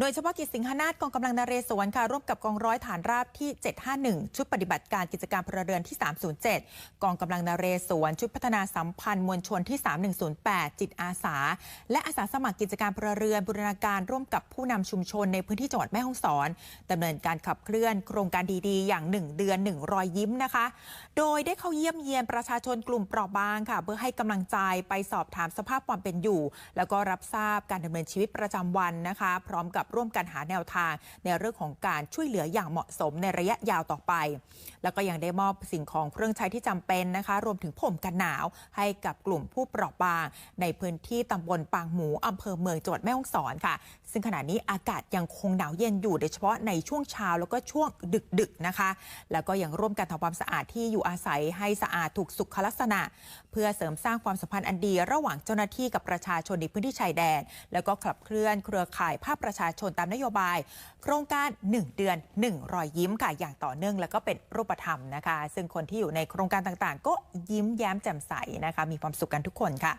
โดยเฉพาะกิจสิงหนาฏกองกำลังนเรศวรค่ะร่วมกับกองร้อยฐานราบที่ 751 ชุดปฏิบัติการกิจการพลเรือนที่ 307 กองกำลังนเรศวรชุดพัฒนาสัมพันธ์มวลชนที่ 3108 จิตอาสา และอาสาสมัครกิจการพลเรือนบูรณาการร่วมกับผู้นำชุมชนในพื้นที่จังหวัดแม่ฮ่องสอนดำเนินการขับเคลื่อนโครงการดีๆ อย่าง 1 เดือน 1 รอยยิ้มนะคะ โดยได้เข้าเยี่ยมเยียนประชาชนกลุ่มเปราะบางค่ะ เพื่อให้กำลังใจไปสอบถามสภาพความเป็นอยู่ แล้วก็รับทราบการดำเนินชีวิตประจำวันนะคะ พร้อมกับร่วมกันหาแนวทาง ในเรื่องของการช่วยเหลืออย่างเหมาะสมในระยะยาวต่อไป แล้วก็ยังได้มอบสิ่งของเครื่องใช้ที่จำเป็นนะคะ รวมถึงผมกันหนาวให้กับกลุ่มผู้เปราะบาง ในพื้นที่ตำบลปางหมูอำเภอเมืองจังหวัดแม่ฮ่องสอนค่ะ ซึ่งขณะนี้อากาศยังคงหนาวเย็นอยู่โดยเฉพาะในช่วงเช้าแล้วก็ช่วงดึกๆนะคะ แล้วก็ยังร่วมกันทำความสะอาดที่อยู่อาศัยให้สะอาดถูกสุขลักษณะ เพื่อเสริมสร้างความสัมพันธ์อันดี ระหว่างเจ้าหน้าที่กับประชาชนในพื้นที่ชายแดน แล้วก็ขับเคลื่อนเครือข่ายภาคประชาชนตามนโยบาย โครงการ 1 เดือน 1 รอยยิ้มค่ะอย่างต่อเนื่องแล้วก็เป็นรูปธรรมนะคะ ซึ่งคนที่อยู่ในโครงการต่างๆ ก็ยิ้มแย้มแจ่มใสนะคะมีความสุขกันทุกคนค่ะ